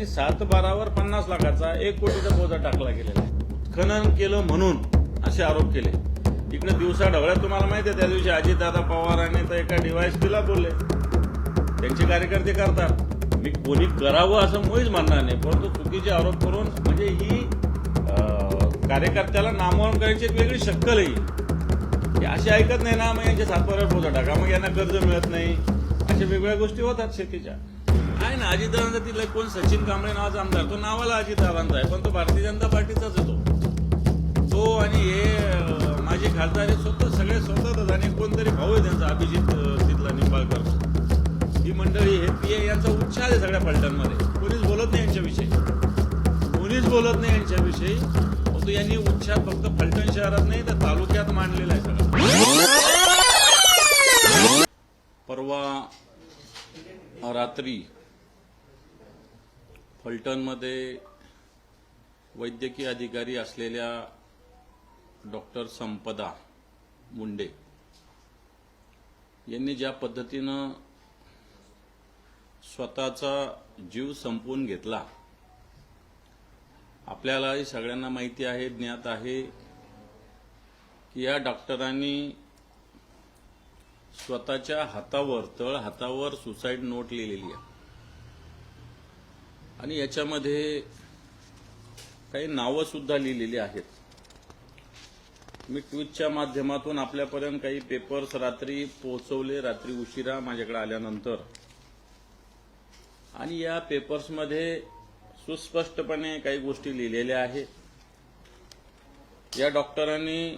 त्यांनी सात बारावर पन्नास लाखाचा एक कोटीचा बोजा टाकला गेलेला आहे. खनन केलं म्हणून असे आरोप केले. इकडे दिवसा ढवळ्यात तुम्हाला माहिती आहे त्या दिवशी अजितदादा पवारांनी तर एका डिवाइस दिला बोलले. त्यांचे कार्यकर्ते करतात. मी कोणी करावं असं मुळीच म्हणणार नाही परंतु चुकीचे आरोप करून म्हणजे ही कार्यकर्त्याला नामवरण करायची एक वेगळी शक्कल आहे हे. असे ऐकत नाही ना मग यांच्या सातबाऱ्यावर बोजा टाका. मग यांना कर्ज मिळत नाही. अशा वेगवेगळ्या गोष्टी होतात शेतीच्या. आहे ना अजितदादांचा तिथला कोण सचिन कांबळे नावाचा आमदार तो नावाला अजितदादांचा आहे पण तो भारतीय जनता पार्टीचाच होतो तो. आणि हे माझे खासदार हे स्वतः सगळे स्वतःच आणि कोणतरी भाऊ आहे त्यांचा अभिजित तिथला निंबाळकर. ही मंडळी हे पी यांचा उच्चार आहे सगळ्या फलटणमध्ये कोणीच बोलत नाही यांच्याविषयी. कोणीच बोलत नाही यांच्याविषयी. तो यांनी उच्चार फक्त फलटण शहरात नाही तर तालुक्यात मांडलेला आहे सगळं. परवा रात्री फलटणमध्ये वैद्यकीय अधिकारी असलेल्या डॉक्टर संपदा मुंडे यांनी ज्या पद्धतीनं स्वतःचा जीव संपवून घेतला आपल्यालाही सगळ्यांना माहिती आहे ज्ञात आहे की या डॉक्टरांनी स्वतःच्या हातावर तळ हातावर सुसाईड नोट लिहिलेली आहे. आणि याच्यामध्ये काही नावं सुद्धा लिहिलेली आहेत. मी ट्विटच्या माध्यमातून आपल्यापर्यंत काही पेपर्स रात्री पोहोचवले रात्री उशिरा माझ्याकडे आल्यानंतर. आणि या पेपर्समध्ये सुस्पष्टपणे काही गोष्टी लिहिलेल्या आहेत. या डॉक्टरांनी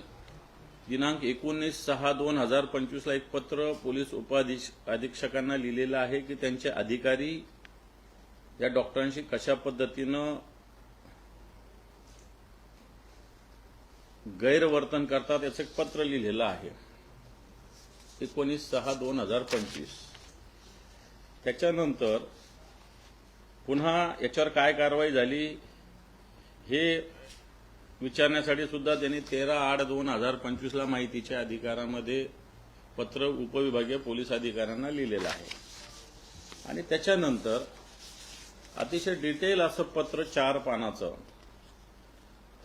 दिनांक एकोणीस सहा दोन हजार पंचवीसला एक पत्र पोलीस उपाधीक्षकांना अधीक्षकांना लिहिलेलं आहे की त्यांचे अधिकारी या डॉक्टरांशी कशा पद्धतीनं गैरवर्तन करतात याचं एक पत्र लिहिलेलं आहे. एकोणीस सहा दोन हजार पंचवीस. त्याच्यानंतर पुन्हा याच्यावर काय कारवाई झाली हे विचारण्यासाठी सुद्धा त्यांनी तेरा आठ दोन हजार पंचवीसला माहितीच्या अधिकारामध्ये पत्र उपविभागीय पोलीस अधिकाऱ्यांना लिहिलेलं आहे. आणि त्याच्यानंतर अतिशय डिटेल असं पत्र चार पानाचं.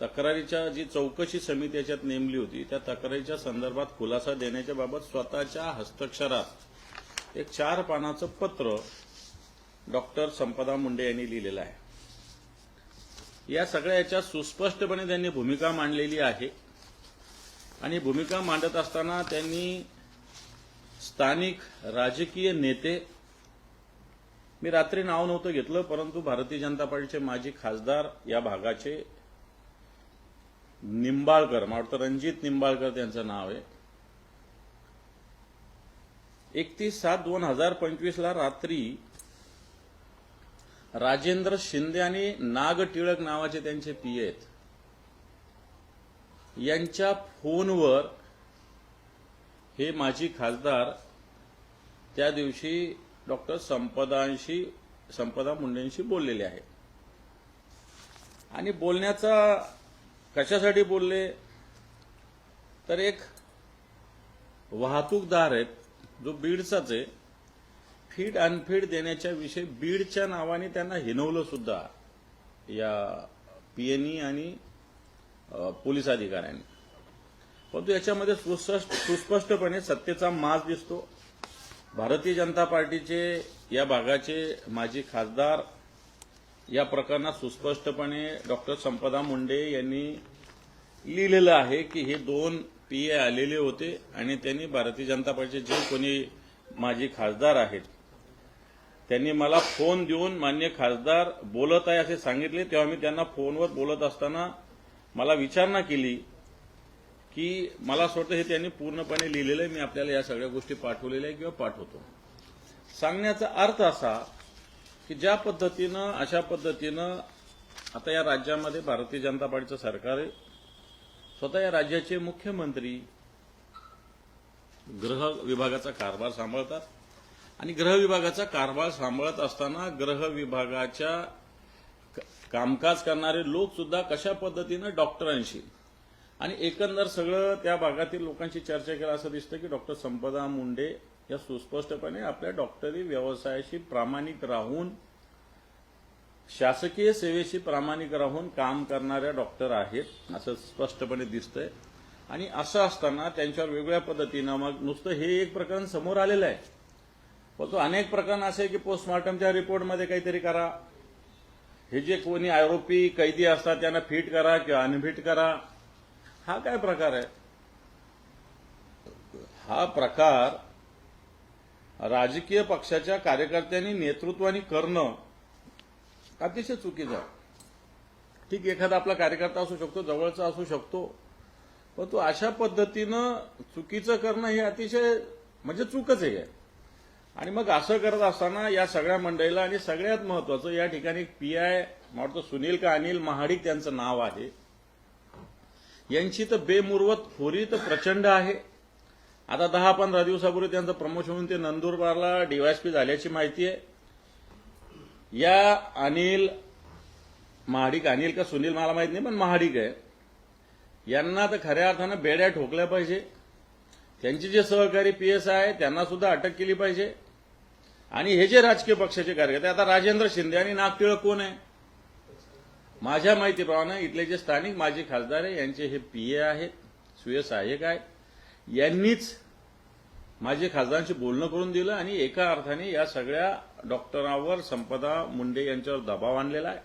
तक्रारीच्या जी चौकशी समिती याच्यात नेमली होती त्या तक्रारीच्या संदर्भात खुलासा देण्याच्या बाबत स्वतःच्या हस्ताक्षरात एक चार पानाचं पत्र डॉक्टर संपदा मुंडे यांनी लिहिलेलं आहे. या सगळ्या याच्यात सुस्पष्टपणे त्यांनी भूमिका मांडलेली आहे. आणि भूमिका मांडत असताना त्यांनी स्थानिक राजकीय नेते मी रात्री नाव नव्हतं घेतलं परंतु भारतीय जनता पार्टीचे माजी खासदार या भागाचे निंबाळकर मला वाटतं रणजित निंबाळकर त्यांचं नाव आहे. एकतीस सात दोन हजार पंचवीसला रात्री राजेंद्र शिंदे आणि नाग टिळक नावाचे त्यांचे पी आहेत. यांच्या फोनवर हे माजी खासदार त्या दिवशी डॉक्टर संपदांशी संपदा मुंडेंशी बोललेले आहे. आणि बोलण्याचा कशासाठी बोलले? तर एक वाहतूकदार आहेत जो बीडचाच आहे फीड अनफीड देण्याच्या विषयी बीडच्या नावाने त्यांना हिनवलं सुद्धा या पीएनई आणि पोलीस अधिकाऱ्यांनी. परंतु याच्यामध्ये सुस्पष्टपणे सत्तेचा माज दिसतो. भारतीय जनता पार्टीचे या भागाचे माजी खासदार या प्रकरणात सुस्पष्टपणे डॉक्टर संपदा मुंडे यांनी लिहिलेलं आहे की हे दोन पीए आलेले होते आणि त्यांनी भारतीय जनता पार्टीचे जे कोणी माजी खासदार आहेत त्यांनी मला फोन देऊन मान्य खासदार बोलत आहे असे सांगितले तेव्हा मी त्यांना फोनवर बोलत असताना मला विचारणा केली. की मला असं वाटतं हे त्यांनी पूर्णपणे लिहिलेलं आहे. मी आपल्याला या सगळ्या गोष्टी पाठवलेल्या आहे किंवा पाठवतो. सांगण्याचा अर्थ असा की ज्या पद्धतीनं अशा पद्धतीनं आता या राज्यामध्ये भारतीय जनता पार्टीचं सरकार आहे. स्वतः या राज्याचे मुख्यमंत्री गृह विभागाचा कारभार सांभाळतात. आणि गृह विभागाचा कारभार सांभाळत असताना गृह विभागाच्या कामकाज करणारे लोक सुद्धा कशा पद्धतीनं डॉक्टरांशी आणि एकंदर सगळं त्या भागातील लोकांशी चर्चा केला असं दिसतं की डॉक्टर संपदा मुंडे या सुस्पष्टपणे आपल्या डॉक्टरी व्यवसायाशी प्रामाणिक राहून शासकीय सेवेशी प्रामाणिक राहून काम करणाऱ्या डॉक्टर आहेत असं स्पष्टपणे दिसतंय. आणि असं असताना त्यांच्यावर वेगवेगळ्या पद्धतीनं मग नुसतं हे एक प्रकरण समोर आलेलं आहे. पण तो अनेक प्रकरण असे की पोस्टमॉर्टमच्या रिपोर्टमध्ये काहीतरी करा. हे जे कोणी आरोपी कैदी असतात त्यांना फिट करा किंवा अनफिट करा. हा काय प्रकार आहे? हा प्रकार राजकीय पक्षाच्या कार्यकर्त्यांनी नेतृत्वाने करणं अतिशय चुकीचं आहे. ठीक एखादा आपला कार्यकर्ता असू शकतो जवळचा असू शकतो पण तो अशा पद्धतीनं चुकीचं करणं हे अतिशय म्हणजे चूकच आहे. आणि मग असं करत असताना या सगळ्या मंडळीला आणि सगळ्यात महत्वाचं या ठिकाणी पी आय वाटतं सुनील का अनिल महाडिक त्यांचं नाव आहे. यांची तर बेमुरवत खोरी तर प्रचंड आहे. आता दहा पंधरा दिवसापूर्वी त्यांचं प्रमोशन होऊन ते नंदुरबारला डीवायसपी झाल्याची माहिती आहे. या अनिल महाडिक अनिल का सुनील मला माहीत नाही पण महाडिक आहे. यांना तर खऱ्या अर्थानं बेड्या ठोकल्या पाहिजे. त्यांचे जे सहकारी पी एस आहे त्यांना सुद्धा अटक केली पाहिजे. आणि हे जे राजकीय पक्षाचे कार्यकर्ते आता राजेंद्र शिंदे आणि नागटिळक कोण आहे? माझ्या माहितीप्रमाणे इथले जे स्थानिक माजी खासदार आहे यांचे हे पी ए आहेत सुय सहाय्यक आहेत यांनीच माझे खासदारांशी बोलणं करून दिलं आणि एका अर्थाने या सगळ्या डॉक्टरांवर संपदा मुंडे यांच्यावर दबाव आणलेला आहे.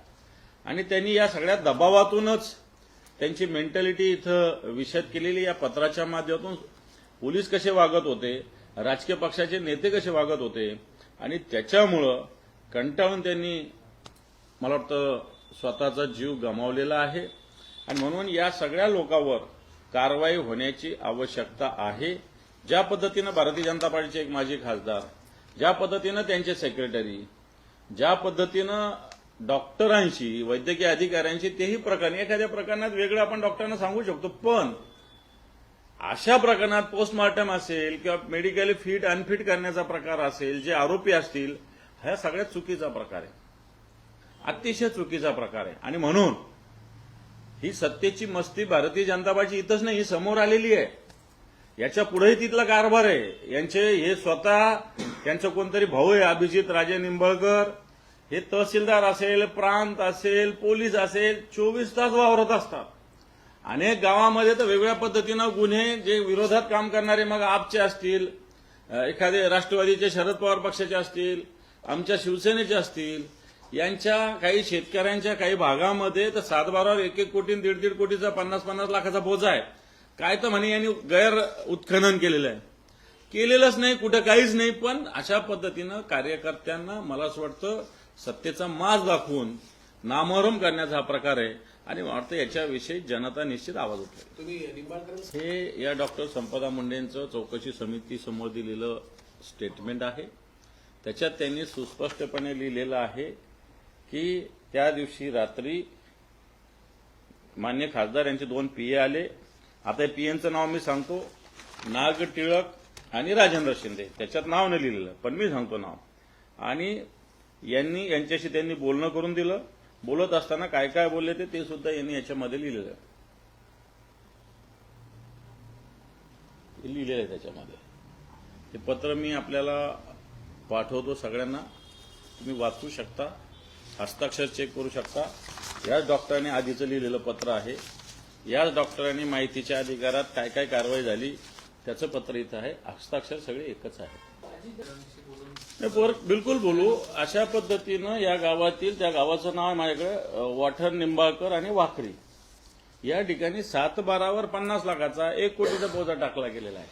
आणि त्यांनी या सगळ्या दबावातूनच त्यांची मेंटॅलिटी इथं विषद केलेली या पत्राच्या माध्यमातून पोलीस कसे वागत होते राजकीय पक्षाचे नेते कसे वागत होते आणि त्याच्यामुळं कंटाळून त्यांनी मला वाटतं स्वतःचा जीव गमावलेला आहे. आणि म्हणून या सगळ्या लोकांवर कारवाई होण्याची आवश्यकता आहे. ज्या पद्धतीनं भारतीय जनता पार्टीचे एक माजी खासदार ज्या पद्धतीनं त्यांचे सेक्रेटरी ज्या पद्धतीनं डॉक्टरांशी वैद्यकीय अधिकाऱ्यांशी तेही प्रकरण एखाद्या प्रकरणात वेगळं आपण डॉक्टरांना सांगू शकतो पण अशा प्रकरणात पोस्टमॉर्टम असेल किंवा मेडिकली फिट अनफिट करण्याचा प्रकार असेल जे आरोपी असतील ह्या सगळ्यात चुकीचा प्रकार आहे. अतिशय चुकीचा प्रकार आहे. आणि म्हणून ही सत्तेची मस्ती भारतीय जनता पार्टी इथंच नाही ही समोर आलेली आहे. याच्या पुढेही तिथला कारभार आहे. यांचे हे स्वतः त्यांचं कोणतरी भाऊ आहे अभिजित राजे निंबळकर. हे तहसीलदार असेल प्रांत असेल पोलीस असेल चोवीस तास वावरत असतात. अनेक गावामध्ये तर वेगवेगळ्या पद्धतीनं गुन्हे जे विरोधात काम करणारे मग आपचे असतील एखादे राष्ट्रवादीचे शरद पवार पक्षाचे असतील आमच्या शिवसेनेचे असतील यांच्या काही शेतकऱ्यांच्या काही भागामध्ये तर सातबारावर एक एक कोटी दीड दीड कोटीचा पन्नास पन्नास लाखाचा बोजा आहे. काय तर म्हणे यांनी गैर उत्खनन केलेलं आहे. केलेलंच नाही कुठं काहीच नाही पण अशा पद्धतीनं कार्यकर्त्यांना मला असं वाटतं सत्तेचा माज दाखवून नामोहरम करण्याचा हा प्रकार आहे. आणि वाटतं याच्याविषयी जनता निश्चित आवाज उठेल हे या डॉक्टर संपदा मुंडेंचं चौकशी समिती समोर दिलेलं स्टेटमेंट आहे. त्याच्यात त्यांनी सुस्पष्टपणे लिहिलेलं आहे की त्या दिवशी रात्री मान्य खासदार यांचे दोन पीए आले. आता पीएनचं नाव मी सांगतो. नाग टिळक आणि राजेंद्र शिंदे. त्याच्यात नाव नाही लिहिलेलं पण मी सांगतो नाव. आणि यांनी यांच्याशी त्यांनी बोलणं करून दिलं. बोलत असताना काय काय बोलले ते ते सुद्धा यांनी याच्यामध्ये लिहिलेलं. आहे लिहिलेलं आहे त्याच्यामध्ये. ते पत्र मी आपल्याला पाठवतो सगळ्यांना. तुम्ही वाचू शकता. हस्ताक्षर चेक करू शकता. याच डॉक्टरांनी आधीचं लिहिलेलं पत्र आहे. याच डॉक्टरांनी माहितीच्या अधिकारात काय काय कारवाई झाली त्याचं पत्र इथं आहे. हस्ताक्षर सगळे एकच आहे बिलकुल बोलू. अशा पद्धतीनं या गावातील त्या गावाचं नाव आहे माझ्याकडे वाठर निंबाळकर आणि वाखरी या ठिकाणी सात बारावर पन्नास लाखाचा एक कोटीचा बोजा टाकला गेलेला आहे.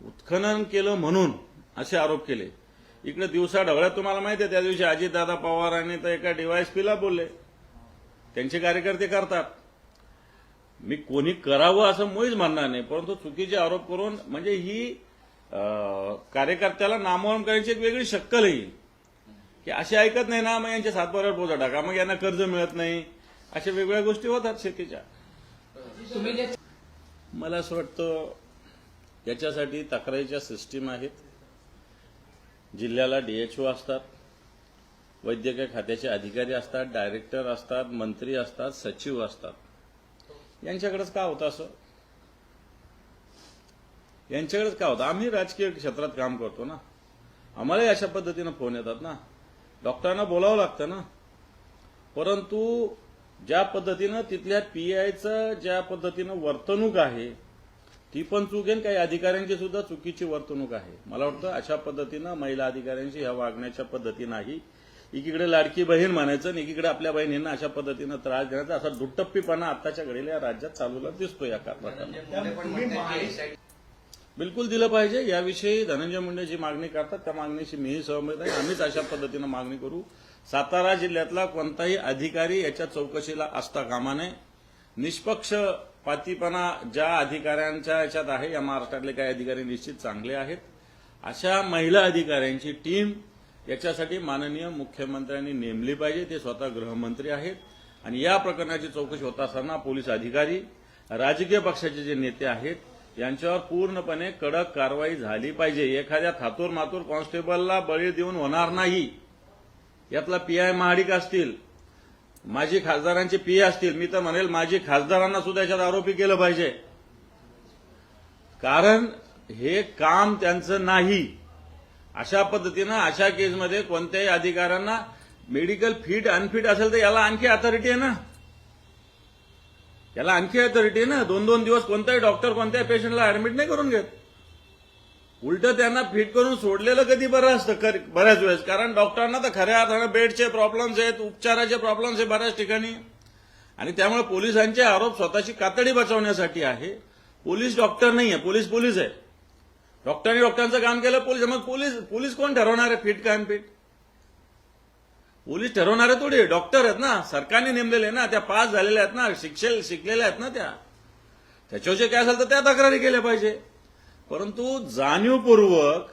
उत्खनन केलं म्हणून असे आरोप केले. इकडे दिवसा ढवळ्यात तुम्हाला माहिती आहे त्या दिवशी अजितदादा पवारांनी तर एका डीवायएसपीला बोलले. त्यांचे कार्यकर्ते करतात. मी कोणी करावं असं मुळीच म्हणणार नाही परंतु चुकीचे आरोप करून म्हणजे ही कार्यकर्त्याला नामोहरम करायची एक वेगळी शक्कल येईल की असे ऐकत नाही ना मग यांच्या सातबारावर बोजा टाका मग यांना कर्ज मिळत नाही. अशा वेगवेगळ्या गोष्टी होतात शेतीच्या. तुम्ही जे मला असं वाटतं याच्यासाठी तक्रारीच्या सिस्टीम आहेत. जिल्ह्याला डीएचओ असतात वैद्यकीय खात्याचे अधिकारी असतात डायरेक्टर असतात मंत्री असतात सचिव असतात. यांच्याकडेच का होतं असं? यांच्याकडेच का होतं? आम्ही राजकीय क्षेत्रात काम करतो ना. आम्हालाही अशा पद्धतीनं फोन येतात ना. डॉक्टरांना बोलावं लागतं ना. परंतु ज्या पद्धतीनं तिथल्या पीआयचं ज्या पद्धतीनं वर्तणूक आहे ती पण चूक आहे काही अधिकाऱ्यांची सुद्धा चुकीची वर्तणूक आहे. मला वाटतं अशा पद्धतीनं महिला अधिकाऱ्यांशी ह्या वागण्याच्या पद्धती नाही. एकीकडे लाडकी बहीण म्हणायचं आणि एकीकडे आपल्या बहिणींना अशा पद्धतीनं त्रास देण्याचा असा दुट्टप्पीपणा आत्ताच्या घडीला या राज्यात चालूला दिसतो या कारणात बिलकुल दिलं पाहिजे. याविषयी धनंजय मुंडे जी मागणी करतात त्या मागणीशी मीही सहमत आहे. आम्हीच अशा पद्धतीनं मागणी करू. सातारा जिल्ह्यातला कोणताही अधिकारी याच्या चौकशीला असता कामा नये. निष्पक्ष पातीपणा ज्या अधिकाऱ्यांच्या याच्यात आहे या महाराष्ट्रातले काही अधिकारी निश्चित चांगले आहेत. अशा महिला अधिकाऱ्यांची टीम याच्यासाठी माननीय मुख्यमंत्र्यांनी नेमली पाहिजे ते स्वतः गृहमंत्री आहेत. आणि या प्रकरणाची चौकशी होत असताना पोलीस अधिकारी राजकीय पक्षाचे जे नेते आहेत यांच्यावर पूर्णपणे कडक कारवाई झाली पाहिजे. एखाद्या थातूर मातूर कॉन्स्टेबलला बळी देऊन होणार नाही. यातला पीआय महाडिक असतील माजी खासदारांचे पी असतील मी तर म्हणेल माजी खासदारांना सुद्धा याच्यात आरोपी केलं पाहिजे. कारण हे काम त्यांचं नाही. अशा पद्धतीनं अशा केसमध्ये कोणत्याही अधिकाऱ्यांना मेडिकल फिट अनफिट असेल तर याला आणखी अथॉरिटी आहे ना. याला आणखी अथॉरिटी आहे ना. दोन दोन दिवस कोणताही डॉक्टर कोणत्याही पेशंटला ऍडमिट नाही करून घेत. उलट त्यांना फिट करून सोडलेलं कधी बरं असतं बऱ्याच वेळेस. कारण डॉक्टरांना तर खऱ्या अर्थानं बेडचे प्रॉब्लेम्स आहेत उपचाराचे प्रॉब्लेम्स आहेत बऱ्याच ठिकाणी. आणि त्यामुळे पोलिसांचे आरोप स्वतःची कातडी बचावण्यासाठी आहे. पोलीस डॉक्टर नाही आहे पोलीस पोलीस आहे. डॉक्टरांनी डॉक्टरांचं काम केलं पोलीस मग पोलीस पोलीस कोण ठरवणार आहे फिट काय फिट? पोलीस ठरवणारे थोडी डॉक्टर आहेत ना सरकारने नेमलेले आहे ना त्या पास झालेल्या आहेत ना शिक्षे शिकलेल्या आहेत ना त्या. त्याच्याविषयी काय असेल तर त्या तक्रारी केल्या पाहिजे. परंतु जाणीवपूर्वक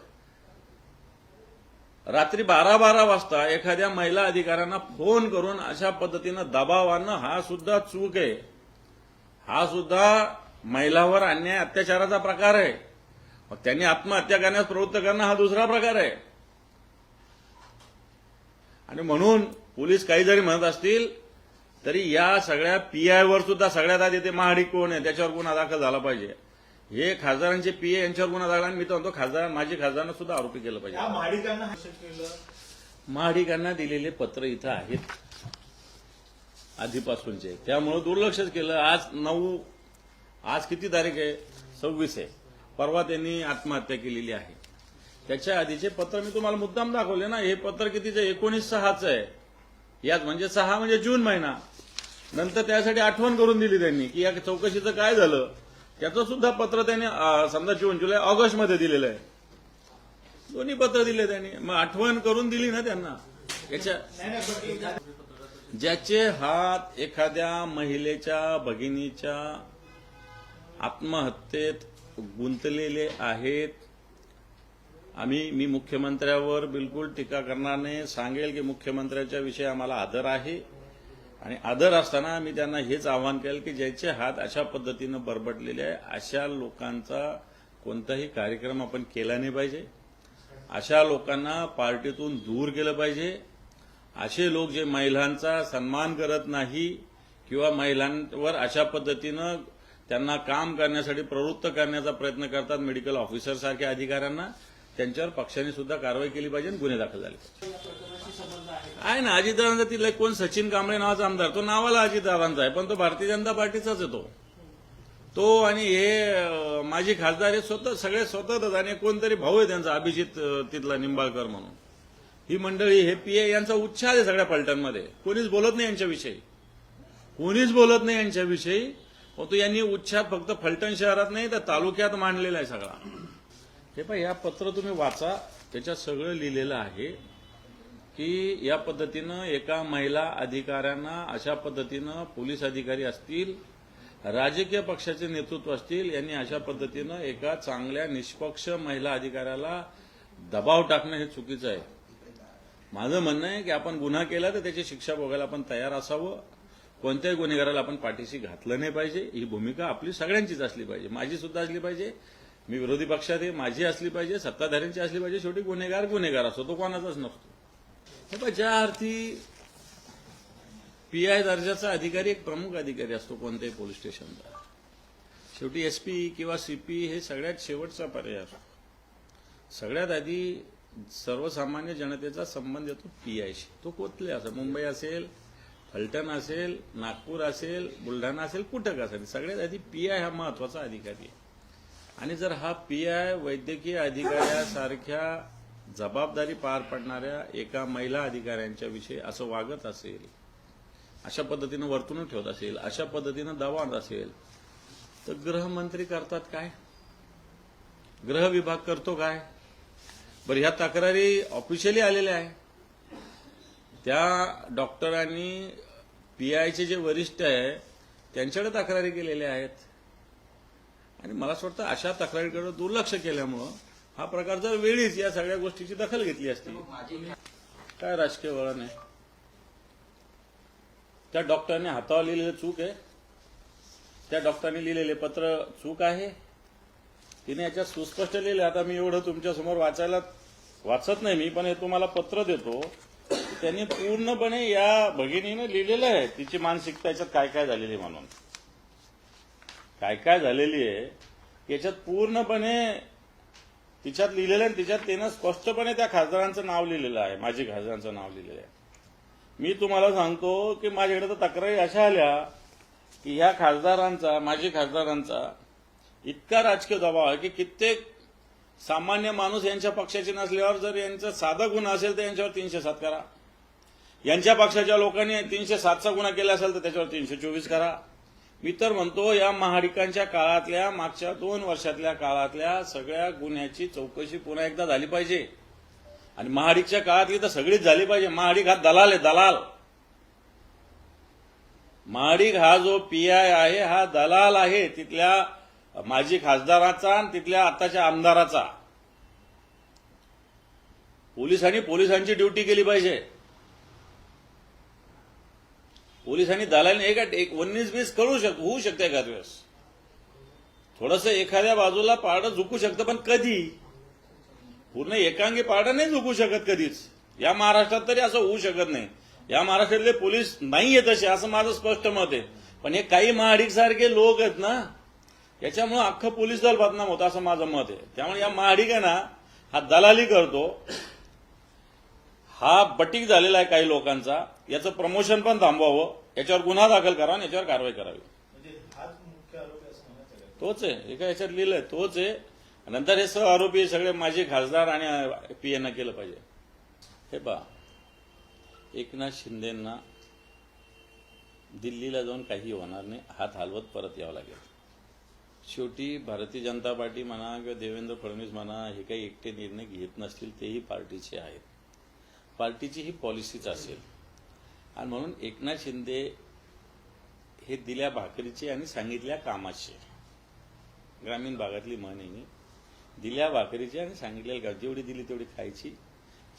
रात्री बारा बारा वाजता एखाद्या महिला अधिकाऱ्यांना फोन करून अशा पद्धतीनं दबाव आणणं हा सुद्धा चूक आहे. हा सुद्धा महिलावर अन्याय अत्याचाराचा प्रकार आहे. मग त्यांनी आत्महत्या करण्यास प्रवृत्त करणं हा दुसरा प्रकार आहे. आणि म्हणून पोलीस काही जरी म्हणत असतील तरी या सगळ्या पीआयवर सुद्धा सगळ्यात आधी ते महाडी कोण आहे त्याच्यावर गुन्हा दाखल झाला पाहिजे. हे खासदारांचे पीए यांच्यावर गुन्हा दाखल आणि मी तर म्हणतो खासदार माजी खासदारांना सुद्धा आरोपी केलं पाहिजे. महाडिकांना महाडिकांना दिलेले पत्र इथं आहेत. आधीपासूनचे. त्यामुळं दुर्लक्षच केलं. आज नऊ आज किती तारीख आहे? सव्वीस आहे. परवा त्यांनी आत्महत्या केलेली आहे. त्याच्या आधीचे पत्र मी तुम्हाला मुद्दाम दाखवले ना हे पत्र कितीचं? एकोणीस सहाचं आहे. यात म्हणजे सहा म्हणजे जून महिना. नंतर त्यासाठी आठवण करून दिली त्यांनी की या चौकशीचं काय झालं? त्याचं सुद्धा पत्र त्याने समजा जून जुलै ऑगस्टमध्ये दिलेलं आहे. दोन्ही पत्र दिले त्यांनी. मग आठवण करून दिली ना त्यांना. याच्या ज्याचे हात एखाद्या महिलेच्या भगिनीच्या आत्महत्येत गुंतलेले आहेत आम्ही मी मुख्यमंत्र्यावर बिलकुल टीका करणार नाही. सांगेल की मुख्यमंत्र्याच्या विषयी आम्हाला आदर आहे. आणि आदर असताना मी त्यांना हेच आवाहन केलं की ज्याचे हात अशा पद्धतीनं बरबटलेले आहे अशा लोकांचा कोणताही कार्यक्रम आपण केला नाही पाहिजे. अशा लोकांना पार्टीतून दूर केलं पाहिजे. असे लोक जे महिलांचा सन्मान करत नाही किंवा महिलांवर अशा पद्धतीनं त्यांना काम करण्यासाठी प्रवृत्त करण्याचा प्रयत्न करतात मेडिकल ऑफिसरसारख्या अधिकाऱ्यांना त्यांच्यावर पक्षाने सुद्धा कारवाई केली पाहिजे आणि गुन्हे दाखल झाले. आहे ना अजितदादांचा तिथला कोण सचिन कांबळे नावाचा आमदार तो नावाला अजितदादांचा आहे पण तो भारतीय जनता पार्टीचाच येतो तो. आणि हे माझी माजी खासदार हे स्वतः सगळे स्वतःच आणि कोणतरी भाऊ आहे त्यांचा अभिजित तिथला निंबाळकर म्हणून. ही मंडळी हे पीए यांचा उच्छाद आहे सगळ्या पलटणमध्ये. कोणीच बोलत नाही यांच्याविषयी. कोणीच बोलत नाही यांच्याविषयी. परंतु यांनी उच्छाद फक्त फलटण शहरात नाही तर तालुक्यात मांडलेला आहे सगळा. हे पाय या पत्र तुम्ही वाचा. त्याच्यात सगळं लिहिलेलं आहे की या पद्धतीनं एका महिला अधिकाऱ्यांना अशा पद्धतीनं पोलीस अधिकारी असतील राजकीय पक्षाचे नेतृत्व असतील यांनी अशा पद्धतीनं एका चांगल्या निष्पक्ष महिला अधिकाऱ्याला दबाव टाकणं हे चुकीचं आहे. माझं म्हणणं आहे की आपण गुन्हा केला तर त्याची शिक्षा भोगायला आपण तयार असावं. कोणत्याही गुन्हेगाराला आपण पाठीशी घातलं नाही पाहिजे. ही भूमिका आपली सगळ्यांचीच असली पाहिजे. माझी सुद्धा असली पाहिजे. मी विरोधी पक्षात आहे माझी असली पाहिजे सत्ताधाऱ्यांची असली पाहिजे शेवटी गुन्हेगार गुन्हेगार असतो तो कोणाचाच नसतो. हे पहा, ज्या अर्थी पीआय दर्जाचा अधिकारी एक प्रमुख अधिकारी असतो कोणत्याही पोलीस स्टेशनचा शेवटी एसपी किंवा सीपी हे सगळ्यात शेवटचा पर्याय असतो. सगळ्यात आधी सर्वसामान्य जनतेचा संबंध येतो पीआयशी तो कोथले असेल? मुंबई असेल फलटण असेल नागपूर असेल बुलढाणा असेल कुठं असेल? सगळ्यात आधी पी आय हा महत्त्वाचा अधिकारी आहे. आणि जर हा पी आय वैद्यकीय अधिकाऱ्यासारख्या जबाबदारी पार पडणाऱ्या एका महिला अधिकाऱ्यांच्या विषयी असं वागत असेल अशा पद्धतीनं वर्तणूक ठेवत असेल अशा पद्धतीनं दबाव असेल तर गृहमंत्री करतात काय? गृह विभाग करतो काय? बरं ह्या तक्रारी ऑफिशियली आलेल्या आहे. त्या डॉक्टरांनी पी आयचे जे वरिष्ठ आहे त्यांच्याकडे तक्रारी केलेल्या आहेत. आणि मला असं वाटतं अशा तक्रारीकडे दुर्लक्ष केल्यामुळं हा प्रकार जर वेळीच या सगळ्या गोष्टीची दखल घेतली असती काय राजकीय वळण आहे? त्या डॉक्टरने हातावर लिहिलेलं चूक आहे. त्या डॉक्टरने लिहिलेले पत्र चूक आहे. तिने याच्यात सुस्पष्ट लिहिले. आता मी एवढं तुमच्यासमोर वाचायला वाचत नाही मी पण हे तुम्हाला पत्र देतो. त्यांनी पूर्णपणे या भगिनीनं लिहिलेलं आहे. तिची मानसिकता याच्यात काय काय झालेली म्हणून. काय काय झालेली आहे याच्यात पूर्णपणे तिच्यात लिहिलेलं आहे आणि तिच्यात त्यानं स्पष्टपणे त्या खासदारांचं नाव लिहिलेलं आहे माजी खासदारांचं नाव लिहिलेलं आहे. मी तुम्हाला सांगतो की माझ्याकडे तर तक्रारी अशा आल्या की ह्या खासदारांचा माजी खासदारांचा इतका राजकीय दबाव आहे की कित्येक सामान्य माणूस यांच्या पक्षाचे नसल्यावर जर यांचा साधा गुन्हा असेल तर यांच्यावर तीनशे सात करा. यांच्या पक्षाच्या लोकांनी तीनशे सातचा गुन्हा केला असेल तर त्याच्यावर तीनशे चोवीस करा. मी तर म्हणतो या महाडिकांच्या काळातल्या मागच्या दोन वर्षातल्या काळातल्या सगळ्या गुन्ह्याची चौकशी पुन्हा एकदा झाली पाहिजे. आणि महाडिकच्या काळातली तर सगळीच झाली पाहिजे. महाडिक हा दलाल आहे दलाल. महाडिक हा जो पी आय आहे हा दलाल आहे तिथल्या माजी खासदाराचा आणि तिथल्या आताच्या आमदाराचा. पोलिसांनी पोलिसांची ड्युटी केली पाहिजे. पोलिसांनी दलालीने एका एक उन्नीस बीस कळू शक होऊ शकते एखाद वेळेस. थोडस एखाद्या बाजूला पारडं झुकू शकतं पण कधी? पूर्ण एकांगी पारडं नाही झुकू शकत कधीच. या महाराष्ट्रात तरी असं होऊ शकत नाही. या महाराष्ट्रातले पोलीस नाहीये तसे असं माझं स्पष्ट मत आहे. पण हे काही महाडिक सारखे लोक आहेत ना याच्यामुळे अख्खं पोलीस दल बदनाम होतं असं माझं मत आहे. त्यामुळे या महाडिक आहे ना हा दलाली करतो. हा बटीक झालेला आहे काही लोकांचा. याचं प्रमोशन पण थांबवावं. याच्यावर गुन्हा दाखल करावा आणि याच्यावर कारवाई करावी. म्हणजे? तोच आहे. एका याच्यात लिहिलंय? तोच आहे. नंतर हे सह आरोपी सगळे माझे खासदार आणि पी एना केलं पाहिजे. हे पहा. एकनाथ शिंदेना दिल्लीला जाऊन काही होणार नाही. हात हलवत परत यावं लागेल. शेवटी भारतीय जनता पार्टी म्हणा किंवा देवेंद्र फडणवीस म्हणा हे काही एकटे निर्णय घेत नसतील तेही पार्टीचे आहेत. पार्टीची ही पॉलिसीच असेल. आणि म्हणून एकनाथ शिंदे हे दिल्या भाकरीचे आणि सांगितल्या कामाचे. ग्रामीण भागातली म्हण आहे. दिल्या भाकरीचे आणि सांगितलेलं का जेवढी दिली तेवढी खायची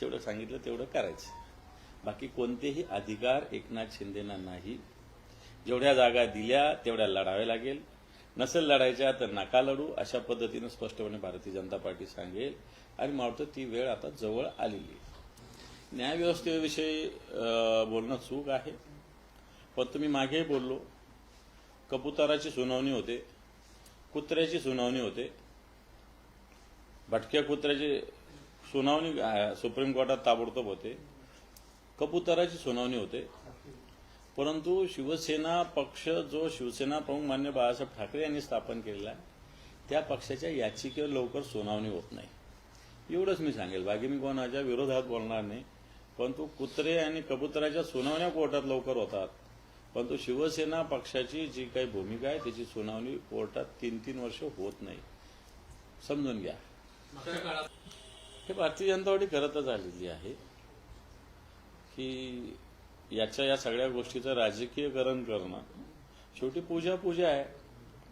जेवढं सांगितलं तेवढं करायचं. बाकी कोणतेही अधिकार एकनाथ शिंदेना नाही. जेवढ्या जागा दिल्या तेवढ्या लढाव्या लागेल. नसेल लढायच्या तर नका लढू अशा पद्धतीनं स्पष्टपणे भारतीय जनता पार्टी सांगेल. आणि मला वाटतं ती वेळ आता जवळ आलेली आहे. न्यायव्यवस्थेविषयी बोलणं चूक आहे. पण तुम्ही मागेही बोललो. कबुताराची सुनावणी होते कुत्र्याची सुनावणी होते. भटक्या कुत्र्याची सुनावणी सुप्रीम कोर्टात ताबडतोब होते. कबुताराची सुनावणी होते. परंतु शिवसेना पक्ष जो शिवसेना प्रमुख मान्य बाळासाहेब ठाकरे यांनी स्थापन केलेला आहे त्या पक्षाच्या याचिकेवर लवकर सुनावणी होत नाही. एवढंच मी सांगेल. बाकी मी कोणाच्या विरोधात बोलणार नाही. परंतु कुत्रे आणि कबुतराच्या सुनावण्या कोर्टात लवकर होतात. परंतु शिवसेना पक्षाची जी काही भूमिका आहे त्याची सुनावणी कोर्टात तीन तीन वर्ष होत नाही. समजून घ्या. हे भारतीय जनता पार्टी करतच आलेली आहे की याच्या या सगळ्या गोष्टीचं राजकीयकरण करणं. शेवटी पूजा पूजा आहे.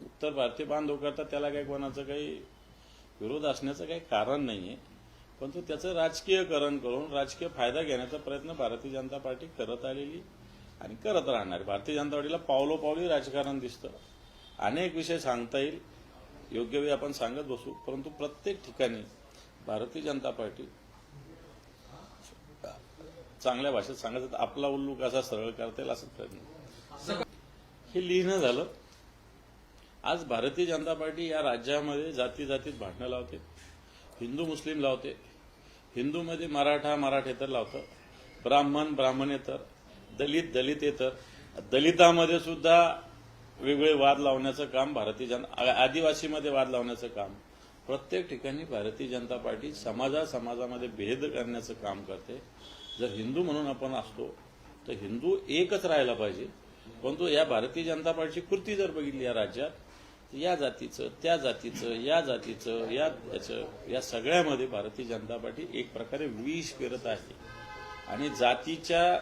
उत्तर भारतीय बांधव करता त्याला काही कोणाचं काही विरोध असण्याचं काही कारण नाहीये. परंतु त्याचं राजकीयकरण करून राजकीय फायदा घेण्याचा प्रयत्न भारतीय जनता पार्टी करत आलेली आणि करत राहणार. भारतीय जनता पार्टीला पावलोपावली राजकारण दिसतं. अनेक विषय सांगता येईल. योग्य वेळी आपण सांगत बसू. परंतु प्रत्येक ठिकाणी भारतीय जनता पार्टी चांगल्या भाषेत सांगायचं तर आपला उल्लू कसा सरळ करता येईल? असं प्रयत्न. हे लिहिणं झालं. आज भारतीय जनता पार्टी या राज्यामध्ये जाती जातीत भांडणं लावते. हिंदू मुस्लिम लावते. हिंदूमध्ये मराठा मराठेतर लावतं. ब्राह्मण ब्राह्मणेतर दलित दलित येतं. दलितामध्ये सुद्धा वेगळे वाद लावण्याचं काम भारतीय जनता आदिवासीमध्ये वाद लावण्याचं काम. प्रत्येक ठिकाणी भारतीय जनता पार्टी समाजा समाजामध्ये भेद करण्याचं काम करते. जर हिंदू म्हणून आपण असतो तर हिंदू एकच राहायला पाहिजे. परंतु या भारतीय जनता पार्टीची कृती जर बघितली या राज्यात या जातीचं त्या जातीचं या जातीचं या याचं या सगळ्यामध्ये भारतीय जनता पार्टी एक प्रकारे विष पेरत आहे. आणि जातीच्या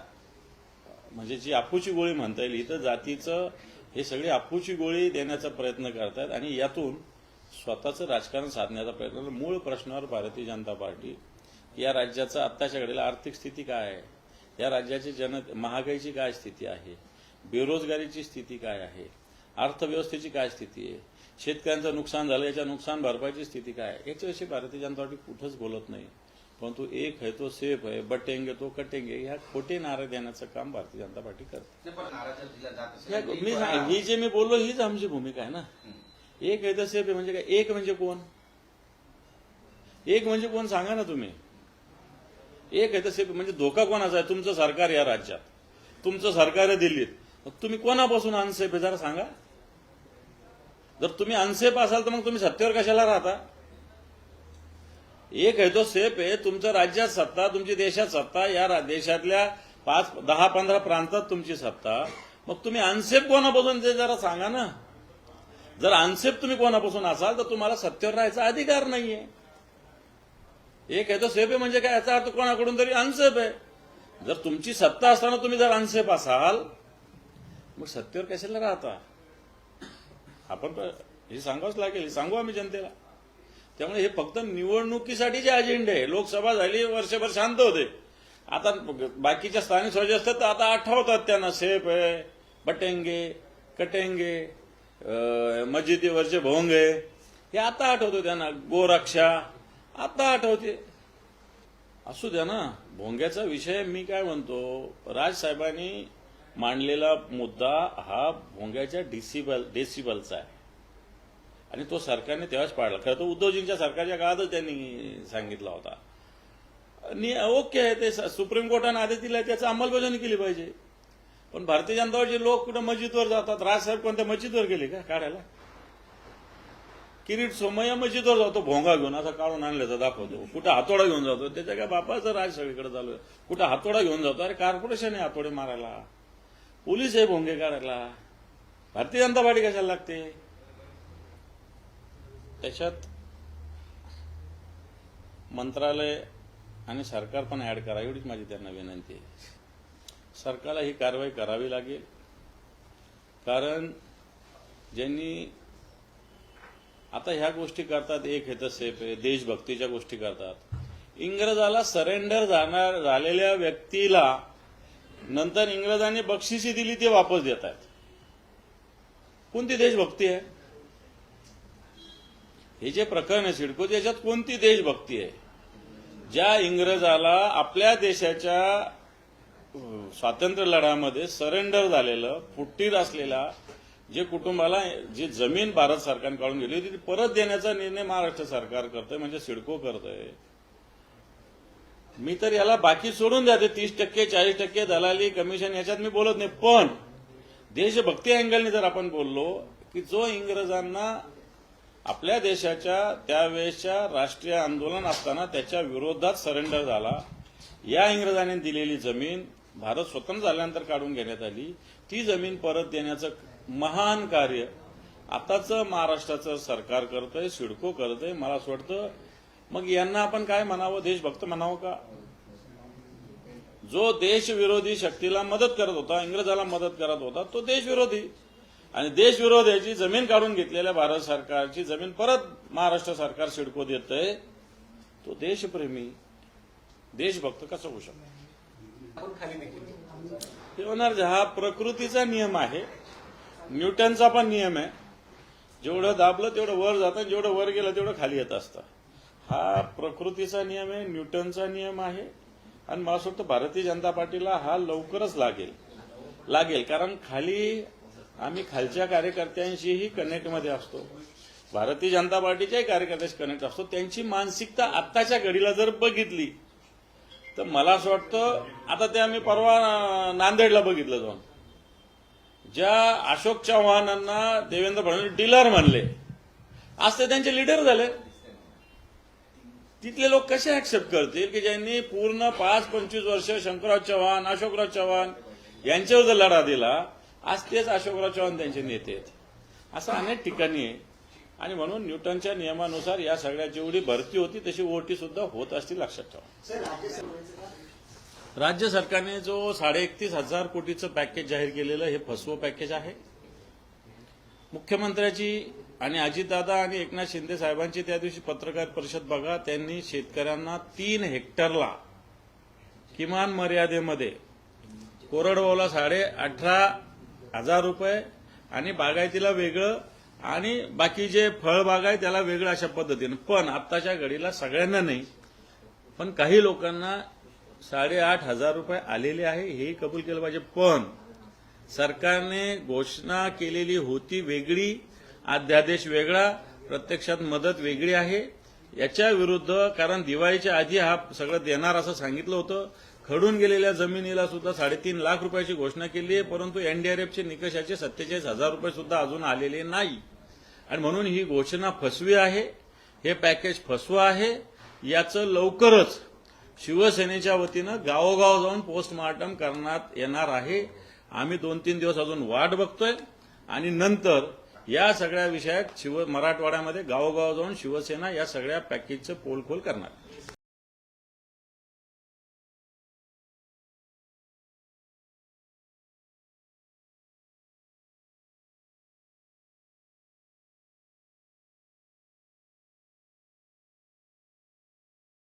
म्हणजे जी आपूची गोळी म्हणता येईल इथं जातीचं हे सगळी आपूची गोळी देण्याचा प्रयत्न करतात आणि यातून स्वतःचं राजकारण साधण्याचा प्रयत्न मूळ प्रश्नावर भारतीय जनता पार्टी या राज्याचं आत्ताच्या घडीला आर्थिक स्थिती काय आहे? या राज्याची जन महागाईची काय स्थिती आहे? बेरोजगारीची स्थिती काय आहे? अर्थव्यवस्थेची काय स्थिती आहे? शेतकऱ्यांचं नुकसान झालं याच्या नुकसान भरपाईची स्थिती काय याच्याविषयी भारतीय जनता पार्टी कुठंच बोलत नाही. परंतु एक आहे तो सेफ आहे बटेंगे तो कटेंगे ह्या खोटे नारे देण्याचं काम भारतीय जनता पार्टी करते. मी ही जे मी बोललो हीच आमची भूमिका आहे ना. एक आहे तर सेफ आहे म्हणजे काय? एक म्हणजे कोण? एक म्हणजे कोण सांगा ना तुम्ही. एक आहे तर सेफ म्हणजे धोका कोणाचा आहे? तुमचं सरकार या राज्यात. तुमचं सरकार आहे दिल्लीत तुम्ही कोणापासून अनसेफ आहे? जरा सांगा. जर तुम्ही अनसेफ असाल तर मग तुम्ही सत्तेवर कशाला राहता? एक आहे तो सेफ आहे तुमचं राज्यात सत्ता तुमची देशात सत्ता या रा- देशातल्या पाच दहा पंधरा प्रांतात तुमची सत्ता. मग तुम्ही अनसेफ कोणापासून? ते जरा सांगा ना. जर अनसेफ तुम्ही कोणापासून असाल तर तुम्हाला सत्तेवर राहायचा अधिकार नाहीये. एक आहे तो सेफ आहे म्हणजे काय? याचा अर्थ कोणाकडून तरी अनसेफ आहे. जर तुमची सत्ता असताना तुम्ही जर अनसेफ असाल मग सत्तेवर कशाला राहता? आपण हे सांगावंच लागेल हे सांगू आम्ही जनतेला. त्यामुळे हे फक्त निवडणुकीसाठीचे अजेंडे आहे लोकसभा झाली वर्षभर शांत होते. आता बाकीच्या स्थानिक स्वराज्य असतात तर आता आठवतात त्यांना सेफ आहे बटेंगे कटेंगे अं, मस्जिदीवरचे भोंगे. हे आता आठवतो त्यांना गोरक्षा आता आठवते. असू द्या ना भोंग्याचा विषय मी काय म्हणतो राजसाहेबांनी मांडलेला मुद्दा हा भोंग्याच्या डिसिबल डेसिबलचा आहे. आणि तो सरकारने तेव्हाच पाडला. खरं तर उद्धवजींच्या सरकारच्या काळातच त्यांनी सांगितला होता. आणि ओके आहे ते स- सुप्रीम कोर्टाने आदेश दिला त्याची अंमलबजावणी केली पाहिजे. पण भारतीय जनता पार्टीचे लोक कुठं मस्जिदवर जातात? राजसाहेब कोणत्या मस्जिदवर गेले का? काढायला? किरीट सोमय्या मस्जिदवर जातो भोंगा घेऊन. असा काढून आणल्याचा दाखवतो. कुठं हातोडा घेऊन जातो? त्याच्या काय बापाचं राज सगळीकडे चालू आहे. कुठं हातोडा घेऊन जातो? अरे कॉर्पोरेशन आहे हातोडे मारायला. पोलीस हे भोंगे काढायला भारतीय जनता पार्टी कशाला लागते त्याच्यात मंत्रालय आणि सरकार पण ऍड करा एवढीच माझी त्यांना विनंती आहे. सरकारला ही कारवाई करावी लागेल. कारण ज्यांनी आता ह्या गोष्टी करतात एक हे तर सेफ आहे देशभक्तीच्या गोष्टी करतात. इंग्रजाला सरेंडर जाणार झालेल्या व्यक्तीला नंतर इंग्रजांनी बक्षिसी दिली ते वापस देत आहेत. कोणती देशभक्ती आहे? हे जे प्रकरण आहे सिडको याच्यात कोणती देशभक्ती आहे? ज्या इंग्रजाला आपल्या देशाच्या स्वातंत्र्य लढ्यामध्ये सरेंडर झालेलं फुट्टीर असलेला जे कुटुंबाला जी जमीन भारत सरकारने काढून गेली होती ती परत देण्याचा निर्णय महाराष्ट्र सरकार करतंय म्हणजे सिडको करतंय. मी तर याला बाकी सोडून द्या ते तीस टक्के चाळीस टक्के दलाली कमिशन याच्यात मी बोलत नाही. पण देशभक्ती अँगलने जर आपण बोललो की जो इंग्रजांना आपल्या देशाच्या त्यावेळेसच्या राष्ट्रीय आंदोलन असताना त्याच्या विरोधात सरेंडर झाला या इंग्रजांनी दिलेली जमीन भारत स्वतंत्र झाल्यानंतर काढून घेण्यात आली. ती जमीन परत देण्याचं महान कार्य आताचं महाराष्ट्राचं सरकार करतंय सिडको करतंय. मला असं वाटतं मग यांना आपण काय म्हणावं? देशभक्त म्हणावं का? जो देशविरोधी शक्तीला मदत करत होता इंग्रजाला मदत करत होता तो देशविरोधी. आणि देशविरोधाची जमीन काढून घेतलेल्या भारत सरकारची जमीन परत महाराष्ट्र सरकार सिडको देतंय. तो देशप्रेमी देशभक्त कसं होऊ शकतो? खाली नाही हे होणार हा प्रकृतीचा नियम आहे. न्यूटनचा पण नियम आहे. जेवढं दाबलं तेवढं वर जातं जेवढं वर गेलं तेवढं खाली येत असतं. हा प्रकृतीचा नियम आहे न्यूटनचा नियम आहे. आणि मला असं वाटतं भारतीय जनता पार्टीला हा लवकरच लागेल. लागेल. कारण खाली आम्ही खालच्या कार्यकर्त्यांशीही कनेक्टमध्ये असतो. भारतीय जनता पार्टीच्याही कार्यकर्त्यांशी कनेक्ट असतो. त्यांची मानसिकता आत्ताच्या घडीला जर बघितली तर मला असं वाटतं आता ते आम्ही परवा नांदेडला बघितलं जाऊन. ज्या अशोक चव्हाणांना देवेंद्र फडणवीस डीलर म्हणले आज ते त्यांचे लीडर झाले. तिथले लोक कसे ऍक्सेप्ट करतील की ज्यांनी पूर्ण पाच पंचवीस वर्ष शंकरराव चव्हाण अशोकराव चव्हाण यांच्यावर जर लढा दिला आज तेच अशोकराव चव्हाण त्यांचे नेते आहेत. असं अनेक ठिकाणी आहे. आणि म्हणून न्यूटनच्या नियमानुसार या सगळ्या जेवढी भरती होती तशी ओटी सुद्धा होत असतील लक्षात ठेवा. राज्य सरकारने जो साडे एकतीस हजार कोटीचं पॅकेज जाहीर केलेलं हे फसवं पॅकेज आहे. मुख्यमंत्र्याची आणि अजितदादा आणि एकनाथ शिंदे साहेबांची त्या दिवशी पत्रकार परिषद बघा त्यांनी शेतकऱ्यांना तीन हेक्टरला किमान मर्यादेमध्ये कोरडवाला साडे अठरा हजार रुपये आणि बागायतीला वेगळं आणि बाकी जे फळबाग आहे त्याला वेगळं अशा पद्धतीनं. पण आत्ताच्या घडीला सगळ्यांना नाही पण काही लोकांना साडेआठ हजार रुपये आलेले आहे हेही कबूल केलं पाहिजे. पण सरकारने घोषणा केलेली होती वेगळी अध्यादेश वेगळा प्रत्यक्षात मदत वेगळी आहे. याच्या विरुद्ध कारण दिवाळीच्या आधी हा सगळं देणार असं सांगितलं होतं. खडून गेलेल्या जमिनीला सुद्धा साडेतीन लाख रुपयाची घोषणा केली आहे परंतु एनडीआरएफचे निकषाचे सत्तेचाळीस हजार रुपये सुद्धा अजून आलेले नाही. आणि म्हणून ही घोषणा फसवी आहे हे पॅकेज फसवं आहे. याचं लवकरच शिवसेनेच्या वतीनं गावोगाव जाऊन पोस्टमार्टम करण्यात येणार आहे. आम्ही दोन तीन दिवस अजून वाट बघतोय. आणि नंतर या सगळ्या विषयात शिव मराठवाड्यामध्ये गावोगाव जाऊन शिवसेना या सगळ्या पॅकेजचं पोलखोल करणार.